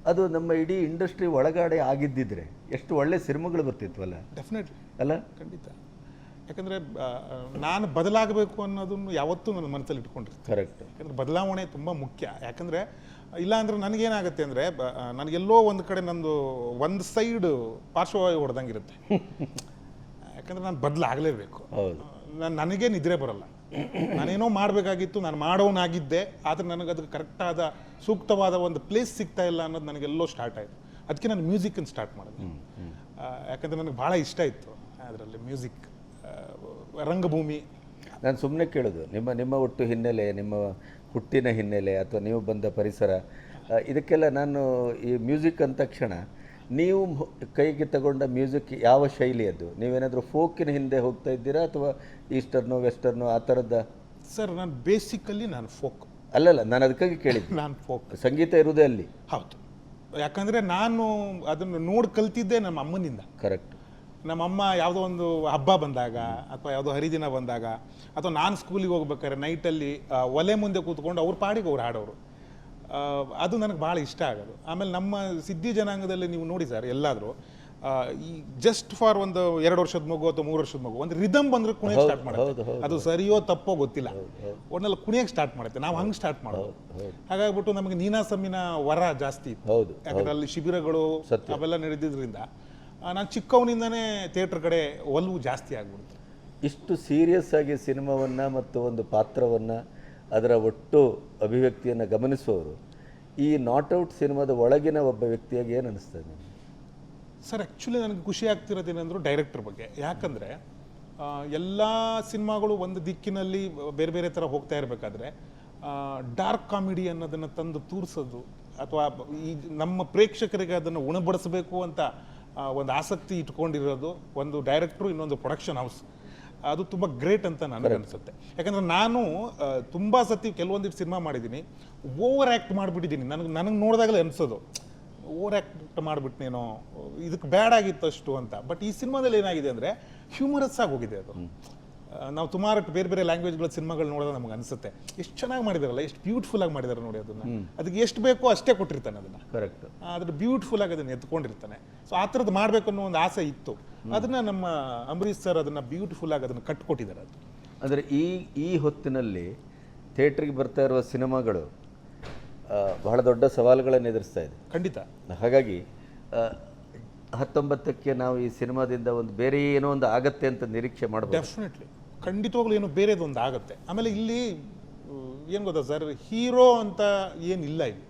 ಅದು ನಮ್ಮ ಇಡೀ ಇಂಡಸ್ಟ್ರಿ ಒಳಗಡೆ ಆಗಿದ್ದಿದ್ರೆ ಎಷ್ಟು ಒಳ್ಳೆ ಸಿನಿಮಾಗಳು ಬರ್ತಿತ್ತಲ್ಲ ಡೆಫಿನೆಟ್ಲಿ ಅಲ್ಲ? ಖಂಡಿತ. ಯಾಕಂದರೆ ನಾನು ಬದಲಾಗಬೇಕು ಅನ್ನೋದನ್ನು ಯಾವತ್ತೂ ನನ್ನ ಮನಸ್ಸಲ್ಲಿ ಇಟ್ಕೊಂಡಿರ್ತೀನಿ. ಕರೆಕ್ಟ್ ಯಾಕಂದ್ರೆ ಬದಲಾವಣೆ ತುಂಬ ಮುಖ್ಯ. ಯಾಕಂದರೆ ಇಲ್ಲಾಂದ್ರೆ ನನಗೇನಾಗುತ್ತೆ ಅಂದರೆ ನನಗೆಲ್ಲೋ ಒಂದು ಕಡೆ ನಂದು ಒಂದು ಸೈಡ್ ಪಾರ್ಶ್ವವಾಯು ಹೊಡೆದಂಗಿರುತ್ತೆ ಯಾಕಂದ್ರೆ ನಾನು ಬದಲಾಗಲೇಬೇಕು. ಹೌದು. ನನಗೆ ನಿದ್ರೆ ಬರಲ್ಲ. ನಾನೇನೋ ಮಾಡಬೇಕಾಗಿತ್ತು ನಾನು ಮಾಡೋನಾಗಿದ್ದೆ ಆದರೆ ನನಗೆ ಅದಕ್ಕೆ ಕರೆಕ್ಟಾದ ಸೂಕ್ತವಾದ ಒಂದು ಪ್ಲೇಸ್ ಸಿಗ್ತಾ ಇಲ್ಲ ಅನ್ನೋದು ನನಗೆಲ್ಲೋ ಸ್ಟಾರ್ಟ್ ಆಯಿತು. ಅದಕ್ಕೆ ನಾನು ಮ್ಯೂಸಿಕನ್ನು ಸ್ಟಾರ್ಟ್ ಮಾಡಿದೆ. ಯಾಕಂದರೆ ನನಗೆ ಭಾಳ ಇಷ್ಟ ಇತ್ತು ಅದರಲ್ಲಿ ಮ್ಯೂಸಿಕ್ ರಂಗಭೂಮಿ. ನಾನು ಸುಮ್ಮನೆ ಕೇಳೋದು ನಿಮ್ಮ ನಿಮ್ಮ ಒಟ್ಟು ಹಿನ್ನೆಲೆ ನಿಮ್ಮ ಹುಟ್ಟಿನ ಹಿನ್ನೆಲೆ ಅಥವಾ ನೀವು ಬಂದ ಪರಿಸರ ಇದಕ್ಕೆಲ್ಲ ನಾನು ಈ ಮ್ಯೂಸಿಕ್ ಅಂದ ತಕ್ಷಣ ನೀವು ಕೈಗೆ ತಗೊಂಡ ಮ್ಯೂಸಿಕ್ ಯಾವ ಶೈಲಿ ಅದು? ನೀವೇನಾದರೂ ಫೋಕಿನ ಹಿಂದೆ ಹೋಗ್ತಾ ಇದ್ದೀರಾ ಅಥವಾ ಈಸ್ಟರ್ನು ವೆಸ್ಟರ್ನು ಆ ಥರದ? ಸರ್ ನಾನು ಬೇಸಿಕಲಿ ನಾನು ಫೋಕ್. ಅಲ್ಲಲ್ಲ ನಾನು ಅದಕ್ಕಾಗಿ ಕೇಳಿದ್ದೆ. ನಾನು ಫೋಕ್. ಸಂಗೀತ ಇರುವುದೇ ಅಲ್ಲಿ ಹೌದು. ಯಾಕಂದರೆ ನಾನು ಅದನ್ನು ನೋಡಿ ಕಲ್ತಿದ್ದೆ ನಮ್ಮ ಅಮ್ಮನಿಂದ. ಕರೆಕ್ಟ್ ನಮ್ಮಮ್ಮ ಯಾವುದೋ ಒಂದು ಹಬ್ಬ ಬಂದಾಗ ಅಥವಾ ಯಾವುದೋ ಹರಿದಿನ ಬಂದಾಗ ಅಥವಾ ನಾನು ಸ್ಕೂಲಿಗೆ ಹೋಗ್ಬೇಕಾದ್ರೆ ನೈಟಲ್ಲಿ ಒಲೆ ಮುಂದೆ ಕೂತ್ಕೊಂಡು ಅವ್ರ ಪಾಡಿಗೆ ಅವ್ರು ಹಾಡೋರು. ಅದು ನನಗೆ ಭಾಳ ಇಷ್ಟ ಆಗೋದು. ಆಮೇಲೆ ನಮ್ಮ ಸಿದ್ಧಿ ಜನಾಂಗದಲ್ಲಿ ನೀವು ನೋಡಿ ಸರ್ ಎಲ್ಲಾದರೂ ಈ ಜಸ್ಟ್ ಫಾರ್ ಒಂದು ಎರಡು ವರ್ಷದ ಮಗು ಅಥವಾ ಮೂರು ವರ್ಷದ ಮಗು ಒಂದು ರಿದಮ್ ಬಂದ್ರೆ ಕುಣಿಯಕ್ಕೆ ಸ್ಟಾರ್ಟ್ ಮಾಡುತ್ತೆ. ಅದು ಸರಿಯೋ ತಪ್ಪೋ ಗೊತ್ತಿಲ್ಲ. ಒಟ್ನಲ್ಲಿ ಕುಣಿಯಕ್ಕೆ ಸ್ಟಾರ್ಟ್ ಮಾಡುತ್ತೆ. ನಾವು ಹಂಗೆ ಸ್ಟಾರ್ಟ್ ಮಾಡೋದು. ಹಾಗಾಗ್ಬಿಟ್ಟು ನಮಗೆ ನೀನಾಸಮಿನ ವರ ಜಾಸ್ತಿ ಇತ್ತು. ಹೌದು, ಯಾಕಂದ್ರೆ ಅಲ್ಲಿ ಶಿಬಿರಗಳು. ಅವೆಲ್ಲ ನಡೆದಿದ್ರಿಂದ ನಾನು ಚಿಕ್ಕವನಿಂದನೇ ಥಿಯೇಟರ್ ಕಡೆ ಒಲವು ಜಾಸ್ತಿ ಆಗ್ಬಿಡ್ತು. ಇಷ್ಟು ಸೀರಿಯಸ್ ಆಗಿ ಸಿನಿಮಾವನ್ನು ಮತ್ತು ಒಂದು ಪಾತ್ರವನ್ನು ಅದರ ಒಟ್ಟು ಅಭಿವ್ಯಕ್ತಿಯನ್ನು ಗಮನಿಸುವವರು. ಈ ನಾಟ್ ಔಟ್ ಸಿನಿಮಾದ ಒಳಗಿನ ಒಬ್ಬ ವ್ಯಕ್ತಿಯಾಗಿ ಏನು ಅನಿಸ್ತದೆ ಸರ್ ಆ್ಯಕ್ಚುಲಿ ನನಗೆ ಖುಷಿ ಆಗ್ತಿರೋದೇನೆಂದ್ರು ಡೈರೆಕ್ಟರ್ ಬಗ್ಗೆ. ಯಾಕಂದರೆ ಎಲ್ಲ ಸಿನಿಮಾಗಳು ಒಂದು ದಿಕ್ಕಿನಲ್ಲಿ ಬೇರೆ ಬೇರೆ ಥರ ಹೋಗ್ತಾ ಇರಬೇಕಾದ್ರೆ ಡಾರ್ಕ್ ಕಾಮಿಡಿ ಅನ್ನೋದನ್ನು ತಂದು ತೂರಿಸೋದು, ಅಥವಾ ಈ ನಮ್ಮ ಪ್ರೇಕ್ಷಕರಿಗೆ ಅದನ್ನು ಉಣಬಡಿಸಬೇಕು ಅಂತ ಒಂದು ಆಸಕ್ತಿ ಇಟ್ಕೊಂಡಿರೋದು ಒಂದು ಡೈರೆಕ್ಟ್ರು ಇನ್ನೊಂದು ಪ್ರೊಡಕ್ಷನ್ ಹೌಸ್ ಅದು ತುಂಬ ಗ್ರೇಟ್ ಅಂತ ನನಗೆ ಅನಿಸುತ್ತೆ. ಯಾಕಂದ್ರೆ ನಾನು ತುಂಬ ಸತಿ ಕೆಲವೊಂದಿಷ್ಟು ಸಿನಿಮಾ ಮಾಡಿದ್ದೀನಿ. ಓವರ್ ಆ್ಯಕ್ಟ್ ಮಾಡಿಬಿಟ್ಟಿದ್ದೀನಿ. ನನಗೆ ನನಗೆ ನೋಡಿದಾಗಲೇ ಅನಿಸೋದು. ಓವರ್ ಆ್ಯಕ್ಟ್ ಮಾಡಿಬಿಟ್ನೇನೋ ಇದಕ್ಕೆ ಬ್ಯಾಡ್ ಆಗಿತ್ತು ಅಷ್ಟು ಅಂತ. ಬಟ್ ಈ ಸಿನಿಮಾದಲ್ಲಿ ಏನಾಗಿದೆ ಅಂದರೆ ಹ್ಯೂಮರಸ್ ಆಗಿ ಹೋಗಿದೆ ಅದು. ನಾವು ಸುಮಾರು ಬೇರೆ ಬೇರೆ ಲ್ಯಾಂಗ್ವೇಜ್ಗಳ ಸಿನಿಮಾಗಳು ನೋಡಿದ್ರೆ ನಮ್ಗೆ ಅನಿಸುತ್ತೆ. ಎಷ್ಟು ಚೆನ್ನಾಗಿ ಮಾಡಿದಾರಲ್ಲ ಎಷ್ಟು ಬ್ಯೂಟಿಫುಲ್ ಆಗಿ ಮಾಡಿದಾರೆ ನೋಡಿ ಅದನ್ನ. ಅದಕ್ಕೆ ಎಷ್ಟು ಬೇಕೋ ಅಷ್ಟೇ ಕೊಟ್ಟಿರ್ತಾನೆ ಅದನ್ನ. ಕರೆಕ್ಟ್ ಅದ್ರ ಬ್ಯೂಟಿಫುಲ್ ಆಗಿ ಅದನ್ನ ಎತ್ಕೊಂಡಿರ್ತಾನೆ. ಸೊ ಆ ಥರದ್ದು ಮಾಡಬೇಕು ಅನ್ನೋ ಒಂದು ಆಸೆ ಇತ್ತು. ಅದನ್ನ ನಮ್ಮ ಅಂಬರೀಶ್ ಸರ್ ಅದನ್ನ ಬ್ಯೂಟಿಫುಲ್ ಆಗಿ ಅದನ್ನ ಕಟ್ಕೊಟ್ಟಿದ್ದಾರೆ ಅದು. ಅಂದರೆ ಈ ಈ ಹೊತ್ತಿನಲ್ಲಿ ಥಿಯೇಟ್ರಿಗೆ ಬರ್ತಾ ಇರುವ ಸಿನಿಮಾಗಳು ಬಹಳ ದೊಡ್ಡ ಸವಾಲುಗಳನ್ನು ಎದುರಿಸ್ತಾ ಇದೆ. ಖಂಡಿತ. ಹಾಗಾಗಿ ಹತ್ತೊಂಬತ್ತಕ್ಕೆ ನಾವು ಈ ಸಿನಿಮಾದಿಂದ ಒಂದು ಬೇರೆ ಏನೋ ಒಂದು ಆಗತ್ತೆ ಅಂತ ನಿರೀಕ್ಷೆ ಮಾಡಬಹುದು ಡೆಫಿನೆಟ್ಲಿ ಖಂಡಿತವಾಗ್ಲೂ ಏನೋ ಬೇರೆದೊಂದು ಆಗುತ್ತೆ. ಆಮೇಲೆ ಇಲ್ಲಿ ಏನು ಗೊತ್ತಾ ಸರ್? ಹೀರೋ ಅಂತ ಏನಿಲ್ಲ ಇಲ್ಲಿ.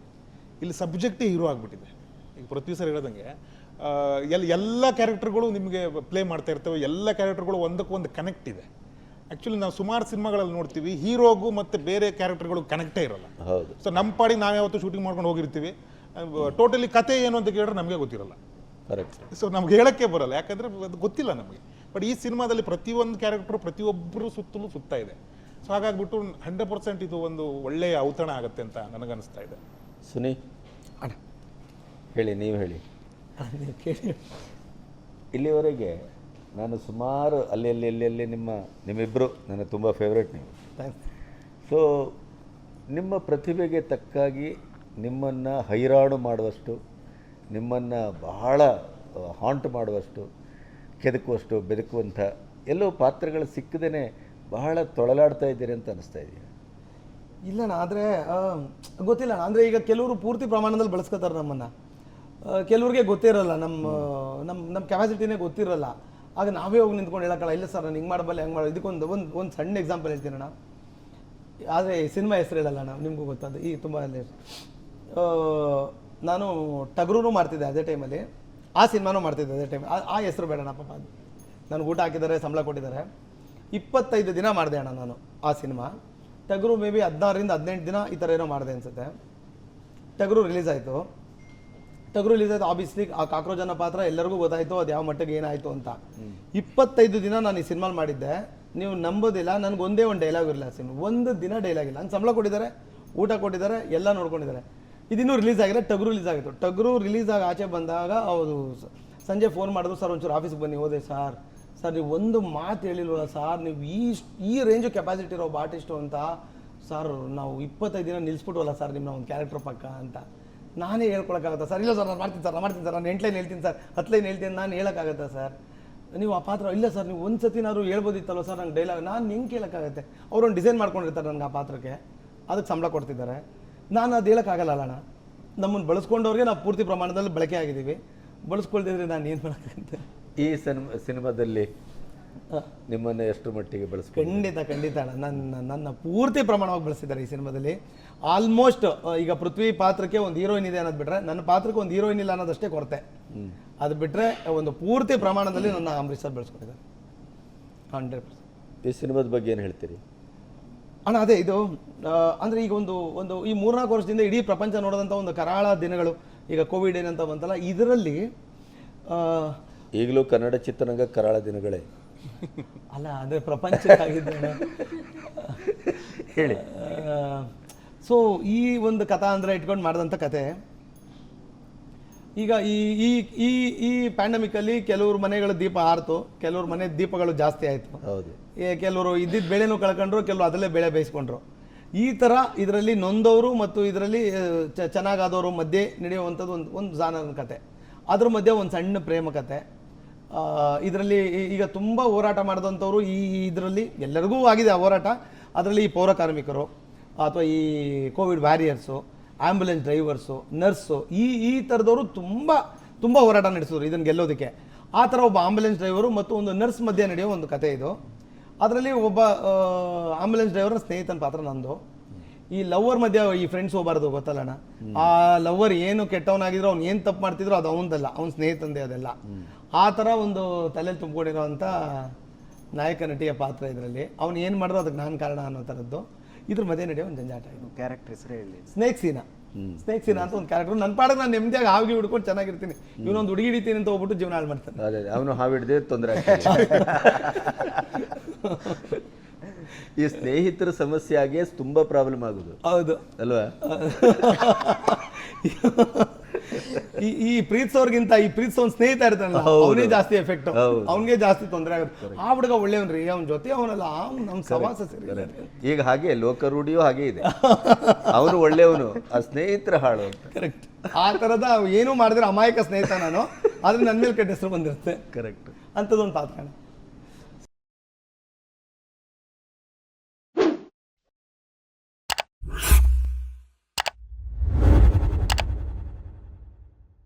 ಇಲ್ಲಿ ಸಬ್ಜೆಕ್ಟೇ ಹೀರೋ ಆಗಿಬಿಟ್ಟಿದೆ. ಈಗ ಪ್ರತಿ ಸರ್ ಹೇಳ್ದಂಗೆ ಎಲ್ಲ ಎಲ್ ಎಲ್ಲ ಕ್ಯಾರೆಕ್ಟರ್ಗಳು ನಿಮಗೆ ಪ್ಲೇ ಮಾಡ್ತಾ ಇರ್ತವೆ. ಎಲ್ಲ ಕ್ಯಾರೆಕ್ಟರ್ಗಳು ಒಂದಕ್ಕೊಂದು ಕನೆಕ್ಟ್ ಇದೆ. ಆ್ಯಕ್ಚುಲಿ ನಾವು ಸುಮಾರು ಸಿನಿಮಾಗಳಲ್ಲಿ ನೋಡ್ತೀವಿ ಹೀರೋಗೂ ಮತ್ತು ಬೇರೆ ಕ್ಯಾರೆಕ್ಟರ್ಗಳು ಕನೆಕ್ಟೇ ಇರಲ್ಲ. ಹೌದು. ಸೊ ನಮ್ಮ ಪಾಡಿಗೆ ನಾವು ಯಾವತ್ತೂ ಶೂಟಿಂಗ್ ಮಾಡ್ಕೊಂಡು ಹೋಗಿರ್ತೀವಿ. ಟೋಟಲಿ ಕತೆ ಏನು ಅಂತ ಕೇಳಿದ್ರೆ ನಮಗೆ ಗೊತ್ತಿರಲ್ಲ. ಕರೆಕ್ಟ್ ಸೊ ನಮ್ಗೆ ಹೇಳಕ್ಕೆ ಬರಲ್ಲ. ಯಾಕಂದ್ರೆ ಅದು ಗೊತ್ತಿಲ್ಲ ನಮಗೆ. ಬಟ್ ಈ ಸಿನಿಮಾದಲ್ಲಿ ಪ್ರತಿಯೊಂದು ಕ್ಯಾರೆಕ್ಟರ್ ಪ್ರತಿಯೊಬ್ಬರು ಸುತ್ತಲೂ ಸುತ್ತಾ ಇದೆ. ಸೊ ಹಾಗಾಗ್ಬಿಟ್ಟು ಹಂಡ್ರೆಡ್ ಪರ್ಸೆಂಟ್ ಇದು ಒಂದು ಒಳ್ಳೆಯ ಔತಣ ಆಗುತ್ತೆ ಅಂತ ನನಗನ್ನಿಸ್ತಾ ಇದೆ. ಸುನಿ ಅಣ್ಣ. ಹೇಳಿ ನೀವು ಹೇಳಿ. ಇಲ್ಲಿವರೆಗೆ ನಾನು ಸುಮಾರು ಅಲ್ಲಿ ಅಲ್ಲಿ ಅಲ್ಲಿ ಅಲ್ಲಿ ನಿಮ್ಮ ನಿಮ್ಮಿಬ್ಬರು ನನಗೆ ತುಂಬ ಫೇವ್ರೇಟ್ ನೀವು. ಥ್ಯಾಂಕ್ಸ್ ಸೊ ನಿಮ್ಮ ಪ್ರತಿಭೆಗೆ ತಕ್ಕಾಗಿ ನಿಮ್ಮನ್ನು ಹೈರಾಣು ಮಾಡುವಷ್ಟು ನಿಮ್ಮನ್ನು ಬಹಳ ಹಾಂಟ್ ಮಾಡುವಷ್ಟು ಕೆದಕುವಷ್ಟು ಬೆದಕುವಂಥ ಎಲ್ಲೋ ಪಾತ್ರಗಳು ಸಿಕ್ಕದೇ ಬಹಳ ತೊಳಲಾಡ್ತಾ ಇದ್ದೀರಿ ಅಂತ ಅನಿಸ್ತಾ ಇದೆಯಾ? ಇಲ್ಲಣ್ಣ ಆದರೆ ಗೊತ್ತಿಲ್ಲ ಅಂದರೆ ಈಗ ಕೆಲವರು ಪೂರ್ತಿ ಪ್ರಮಾಣದಲ್ಲಿ ಬಳಸ್ಕೋತಾರೆ ನಮ್ಮನ್ನು. ಕೆಲವ್ರಿಗೆ ಗೊತ್ತಿರಲ್ಲ ನಮ್ಮ ನಮ್ಮ ನಮ್ಮ ಕೆಪಾಸಿಟಿನೇ ಗೊತ್ತಿರಲ್ಲ. ಆಗ ನಾವೇ ಹೋಗಿ ನಿಂತ್ಕೊಂಡು ಹೇಳೋಕ್ಕಲ್ಲ ಇಲ್ಲ ಸರ್ ನಾನು ಹಿಂಗೆ ಮಾಡಬಲ್ಲ ಹೆಂಗೆ ಮಾಡೋ ಇದಕ್ಕೊಂದು ಒಂದು ಒಂದು ಸಣ್ಣ ಎಕ್ಸಾಂಪಲ್ ಹೇಳ್ತೀನಣ್ಣ ಆದರೆ ಸಿನಿಮಾ ಹೆಸರು ಹೇಳಲ್ಲ ನಾವು ನಿಮಗೂ ಗೊತ್ತಾದ ಈ ತುಂಬ ನಾನು ಟಗರೂ ಮಾಡ್ತಿದ್ದೆ ಅದೇ ಟೈಮಲ್ಲಿ. ಆ ಸಿನಿಮಾನೂ ಮಾಡ್ತಿದ್ದೆ ಅದೇ ಟೈಮ್ ಆ ಹೆಸರು ಬೇಡಣ್ಣ ಪಾಪ ಅದು. ನನಗೆ ಊಟ ಹಾಕಿದ್ದಾರೆ ಸಂಬಳ ಕೊಟ್ಟಿದ್ದಾರೆ. ಇಪ್ಪತ್ತೈದು ದಿನ ಮಾಡಿದೆ ಅಣ್ಣ ನಾನು ಆ ಸಿನಿಮಾ. ಟಗರು ಮೇ ಬಿ ಹದಿನಾರರಿಂದ ಹದಿನೆಂಟು ದಿನ ಈ ಥರ ಏನೋ ಮಾಡಿದೆ ಅನಿಸುತ್ತೆ. ಟಗ್ರು ರಿಲೀಸ್ ಆಯಿತು. ಟಗರು ರಿಲೀಸ್ ಆಯಿತು ಆಬ್ವಿಯಸ್ಲಿ ಆ ಕಾಕ್ರೋಜನ ಪಾತ್ರ ಎಲ್ಲರಿಗೂ ಗೊತ್ತಾಯಿತು ಅದು ಯಾವ ಮಟ್ಟಿಗೆ ಏನಾಯಿತು ಅಂತ. ಇಪ್ಪತ್ತೈದು ದಿನ ನಾನು ಈ ಸಿನಿಮಾ ಮಾಡಿದ್ದೆ. ನೀವು ನಂಬೋದಿಲ್ಲ ನನಗೆ ಒಂದೇ ಒಂದು ಡೈಲಾಗ್ ಇರಲಿಲ್ಲ ಸಿನಿಮಾ. ಒಂದು ದಿನ ಡೈಲಾಗ್ ಇಲ್ಲ. ನಾನು ಸಂಬಳ ಕೊಟ್ಟಿದ್ದಾರೆ ಊಟ ಕೊಟ್ಟಿದ್ದಾರೆ ಎಲ್ಲ ನೋಡ್ಕೊಂಡಿದ್ದಾರೆ. ಇದಿನ್ನೂ ರಿಲೀಸ್ ಆಗಿಲ್ಲ, ಟಗರು ರಿಲೀಸ್ ಆಗಿತ್ತು. ಟಗರು ರಿಲೀಸ್ ಆಗಿ ಆಚೆ ಬಂದಾಗ ಅವರು ಸಂಜೆ ಫೋನ್ ಮಾಡಿದ್ರು, ಸರ್ ಒಂಚೂರು ಆಫೀಸ್ಗೆ ಬನ್ನಿ, ಹೋದೆ ಸರ್. ಸರ್, ನೀವು ಒಂದು ಮಾತು ಹೇಳಿಲ್ವಲ್ಲ ಸರ್, ನೀವು ಈ ಈ ರೇಂಜು ಕೆಪಾಸಿಟಿ ಇರೋ ಒಬ್ಬ ಆರ್ಟಿಸ್ಟು ಅಂತ ಸರ್, ನಾವು ಇಪ್ಪತ್ತೈದು ದಿನ ನಿಲ್ಲಿಸ್ಬಿಟ್ವಲ್ಲ ಸರ್ ನಿಮ್ಮ ಒಂದು ಕ್ಯಾರೆಕ್ಟರ್ ಪಕ್ಕ ಅಂತ. ನಾನೇ ಹೇಳ್ಕೊಳಕ್ಕಾಗತ್ತಾ ಸರ್? ಇಲ್ಲ ಸರ್, ನಾನು ಮಾಡ್ತೀನಿ ಸರ್, ನಾನು ಮಾಡ್ತೀನಿ ಸರ್, ನಾನು ಎಂಟು ಲೈನ್ ಹೇಳ್ತೀನಿ ಸರ್, ಹತ್ತು ಹೇಳ್ತೀನಿ ನಾನು ಹೇಳೋಕ್ಕಾಗತ್ತಾ ಸರ್? ನೀವು ಆ ಪಾತ್ರ, ಇಲ್ಲ ಸರ್, ನೀವು ಒಂದು ಸತಿನಾದ್ರು ಹೇಳ್ಬೋದಿತ್ತಲ್ಲ ಸರ್ ನಂಗೆ ಡೈಲಾಗ್ ನಾನು ಹೆಂಗೆ ಕೇಳೋಕ್ಕಾಗತ್ತೆ. ಅವ್ರೊಂದು ಡಿಸೈನ್ ಮಾಡ್ಕೊಂಡಿರ್ತಾರೆ ನನಗೆ ಆ ಪಾತ್ರಕ್ಕೆ. ಅದಕ್ಕೆ ಸಂಬಳ ಕೊಡ್ತಿದ್ದಾರೆ. ನಾನು ಅದು ಹೇಳೋಕ್ಕಾಗಲ್ಲ ಅಣ್ಣ ನಮ್ಮನ್ನು ಬಳಸ್ಕೊಂಡವ್ರಿಗೆ ನಾವು ಪೂರ್ತಿ ಪ್ರಮಾಣದಲ್ಲಿ ಬಳಕೆ ಆಗಿದ್ದೀವಿ ಬಳಸ್ಕೊಳ್ದಿದ್ರೆ ನಾನು ಏನು ಮಾಡೋಕ್ಕಂತೆ ಈ ಸಿನಿಮಾ ಸಿನಿಮಾದಲ್ಲಿ ನಿಮ್ಮನ್ನು ಎಷ್ಟು ಮಟ್ಟಿಗೆ ಬಳಸ ಖಂಡಿತ ಖಂಡಿತ ಅಣ್ಣ. ನನ್ನ ನನ್ನ ಪೂರ್ತಿ ಪ್ರಮಾಣವಾಗಿ ಬಳಸಿದ್ದಾರೆ ಈ ಸಿನಿಮಾದಲ್ಲಿ. ಆಲ್ಮೋಸ್ಟ್ ಈಗ ಪೃಥ್ವಿ ಪಾತ್ರಕ್ಕೆ ಒಂದು ಹೀರೋಯಿನ್ ಇದೆ ಅನ್ನೋದು ಬಿಟ್ರೆ ನನ್ನ ಪಾತ್ರಕ್ಕೆ ಒಂದು ಹೀರೋಯಿನ್ ಇಲ್ಲ ಅನ್ನೋದಷ್ಟೇ ಕೊರತೆ. ಅದು ಬಿಟ್ರೆ ಒಂದು ಪೂರ್ತಿ ಪ್ರಮಾಣದಲ್ಲಿ ನನ್ನ ಅಮೃತ್ಸರ್ ಸರ್ ಬೆಳೆಸ್ಕೊಂಡಿದ್ದಾರೆ. Hundred percent. ಈ ಸಿನಿಮಾದ ಬಗ್ಗೆ ಏನು ಹೇಳ್ತೀರಿ? ಅಣ್ಣ ಅದೇ ಇದು ಅಂದರೆ ಅಂದ್ರೆ ಈಗ ಒಂದು ಒಂದು ಈ ಮೂರ್ನಾಲ್ಕು ವರ್ಷದಿಂದ ಇಡೀ ಪ್ರಪಂಚ ನೋಡಿದಂಥ ಒಂದು ಕರಾಳ ದಿನಗಳು. ಈಗ ಕೋವಿಡ್ ಏನಂತ ಬಂತಲ್ಲ ಇದರಲ್ಲಿ ಈಗಲೂ ಕನ್ನಡ ಚಿತ್ರರಂಗ ಕರಾಳ ದಿನಗಳೇ. ಅಲ್ಲ ಅದೇ ಪ್ರಪಂಚ ಹೇಳಿ. ಸೊ ಈ ಒಂದು ಕಥಾ ಅಂದರೆ ಇಟ್ಕೊಂಡು ಮಾಡಿದಂಥ ಕತೆ ಈಗ ಈ ಈ ಈ ಈ ಪ್ಯಾಂಡಮಿಕಲ್ಲಿ ಕೆಲವ್ರ ಮನೆಗಳ ದೀಪ ಆರ್ತು ಕೆಲವ್ರ ಮನೆ ದೀಪಗಳು ಜಾಸ್ತಿ ಆಯಿತು. ಹೌದು. ಕೆಲವರು ಇದ್ದಿದ್ದ ಬೆಳೆನೂ ಕಳ್ಕೊಂಡ್ರು, ಕೆಲವರು ಅದರಲ್ಲೇ ಬೆಳೆ ಬೇಯಿಸ್ಕೊಂಡ್ರು. ಈ ಥರ ಇದರಲ್ಲಿ ನೊಂದವರು ಮತ್ತು ಇದರಲ್ಲಿ ಚೆನ್ನಾಗಾದವರು ಮಧ್ಯೆ ನಡೆಯುವಂಥದ್ದು ಒಂದು ಒಂದು ಜಾನದ ಕತೆ. ಅದ್ರ ಮಧ್ಯೆ ಒಂದು ಸಣ್ಣ ಪ್ರೇಮ ಕತೆ. ಇದರಲ್ಲಿ ಈಗ ತುಂಬ ಹೋರಾಟ ಮಾಡಿದಂಥವ್ರು ಈ ಇದರಲ್ಲಿ ಎಲ್ಲರಿಗೂ ಆಗಿದೆ ಆ ಹೋರಾಟ. ಅದರಲ್ಲಿ ಈ ಪೌರ ಕಾರ್ಮಿಕರು, ಅಥವಾ ಈ Covid warriors ambulance drivers, nurse, ಈ ಈ ಥರದವರು ತುಂಬ ತುಂಬ ಹೋರಾಟ ನಡೆಸಿದ್ರು ಇದನ್ನು ಗೆಲ್ಲೋದಕ್ಕೆ. ಆ ಥರ ಒಬ್ಬ ಆಂಬುಲೆನ್ಸ್ ಡ್ರೈವರು ಮತ್ತು ಒಂದು ನರ್ಸ್ ಮಧ್ಯೆ ನಡೆಯೋ ಒಂದು ಕತೆ ಇದು. ಅದರಲ್ಲಿ ಒಬ್ಬ ಆಂಬುಲೆನ್ಸ್ ಡ್ರೈವರ್ನ ಸ್ನೇಹಿತನ ಪಾತ್ರ ನಂದು. ಈ ಲವರ್ ಮಧ್ಯೆ ಈ ಫ್ರೆಂಡ್ಸ್ ಹೋಗಬಾರ್ದು ಗೊತ್ತಲ್ಲಣ್ಣ? ಆ ಲವರ್ ಏನು ಕೆಟ್ಟವನಾಗಿದ್ರು ಅವ್ನು ಏನು ತಪ್ಪು ಮಾಡ್ತಿದ್ರು ಅದು ಅವನದಲ್ಲ ಅವ್ನ ಸ್ನೇಹಿತಂದೆ ಅದೆಲ್ಲ. ಆ ಥರ ಒಂದು ತಲೆಯಲ್ಲಿ ತುಂಬಿಕೊಂಡಿರೋವಂಥ ನಾಯಕ ನಟಿಯ ಪಾತ್ರ ಇದರಲ್ಲಿ. ಅವ್ನು ಏನು ಮಾಡಿದ್ರು ಅದಕ್ಕೆ ನಾನು ಕಾರಣ ಅನ್ನೋ ಥರದ್ದು. ಇದ್ರ ಮಧ್ಯೆ ನಡೆಯೋ ಒಂದು ಜಂಜಾಟ ಇದು. ಕ್ಯಾರೆಕ್ಟರ್ ಹೆಸರು ಹೇಳಿ ಸ್ನೇಕ್ ಸೀನಾ ಸ್ನೇಕ್ ಸೀನಾ ಅಂತ ಒಂದು ಕ್ಯಾರೆಕ್ಟರ್ ನನ್ನ ಪಾಡಕ್ಕೆ ನಾನು ನೆಮ್ಮದಿಯಾಗಿ ಹಾವಿಗೆ ಹಿಡ್ಕೊಂಡು ಚೆನ್ನಾಗಿರ್ತೀನಿ. ಇವನೊಂದು ಹುಡುಗಿ ಹಿಡಿತೀನಿ ಅಂತ ಹೋಗ್ಬಿಟ್ಟು ಜೀವನ ಹಾಳು ಮಾಡ್ತಾನೆ. ಅದೇ ಅವನು ಹಾವಿಡ್ದೆ ತೊಂದರೆ ಈ ಸ್ನೇಹಿತರ ಸಮಸ್ಯೆ ಆಗೇ ತುಂಬಾ ಪ್ರಾಬ್ಲಮ್ ಆಗುದು. ಹೌದು. ಅಲ್ವಾ? ಈ ಈ ಪ್ರೀತಿಸೋರ್ಗಿಂತ ಈ ಪ್ರೀತಿಸೋನ್ ಸ್ನೇಹಿತ ಇರ್ತಾನಲ್ಲ ಅವನೇ ಜಾಸ್ತಿ ಎಫೆಕ್ಟ್. ಅವನಿಗೆ ಜಾಸ್ತಿ ತೊಂದರೆ ಆಗುತ್ತೆ. ಆ ಹುಡುಗ ಒಳ್ಳೆಯವನ್ರಿ ಅವನ ಜೊತೆ ಅವನಲ್ಲ ಅವ್ನು ನಮ್ಮ ಸವಾಸ ಸರಿ ಈಗ ಹಾಗೆ ಲೋಕರೂಢಿಯೂ ಹಾಗೆ ಇದೆ. ಅವನು ಒಳ್ಳೆಯವನು ಆ ಸ್ನೇಹಿತರ ಹಾಳು ಕರೆಕ್ಟ್ ಆ ತರದ ಏನೂ ಮಾಡಿದ್ರೆ ಅಮಾಯಕ ಸ್ನೇಹಿತ ನಾನು ಆದ್ರೆ ನನ್ನ ಮೇಲೆ ಕೆಟ್ಟ ಹೆಸರು ಬಂದಿರುತ್ತೆ. ಕರೆಕ್ಟ್ ಅಂಥದ್ದೊಂದು ಪಾತ್ರ